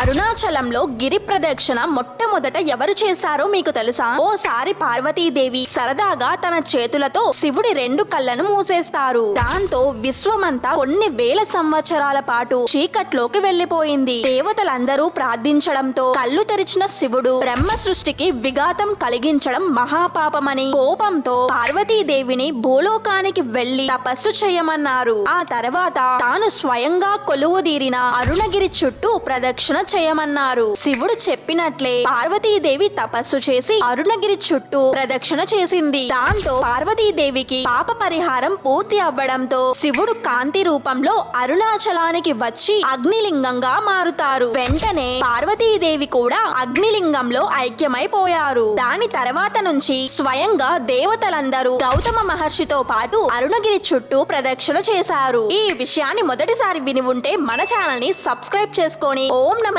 అరుణాచలంలో గిరి ప్రదక్షిణ మొట్టమొదట ఎవరు చేశారో మీకు తెలుసా? ఓసారి పార్వతీదేవి సరదాగా తన చేతులతో శివుడి రెండు కళ్ళను మూసేస్తారు. దాంతో విశ్వమంతా కొన్ని వేల సంవత్సరాల పాటు చీకట్లోకి వెళ్ళిపోయింది దేవతలందరూ ప్రార్థించడంతో కళ్ళు తెరిచిన శివుడు బ్రహ్మ సృష్టికి విఘాతం కలిగించడం మహాపాపమని కోపంతో పార్వతీదేవిని భూలోకానికి వెళ్ళి తపస్సు చేయమన్నారు. ఆ తర్వాత తాను స్వయంగా కొలువుదీరిన అరుణగిరి చుట్టూ ప్రదక్షిణ చేయమన్నారు. శివుడు చెప్పినట్లే పార్వతీదేవి తపస్సు చేసి అరుణగిరి చుట్టూ ప్రదక్షిణ చేసింది. దాంతో పార్వతీదేవికి పాప పరిహారం పూర్తి అవ్వడంతో శివుడు కాంతి రూపంలో అరుణాచలానికి వచ్చి అగ్నిలింగంగా మారుతారు. వెంటనే పార్వతీదేవి కూడా అగ్నిలింగంలో ఐక్యమైపోయారు. దాని తర్వాత నుంచి స్వయంగా దేవతలందరూ గౌతమ మహర్షితో పాటు అరుణగిరి చుట్టూ ప్రదక్షిణ చేశారు. ఈ విషయాన్ని మొదటిసారి విని ఉంటే మన ఛానల్ని సబ్స్క్రైబ్ చేసుకొని ఓం నమ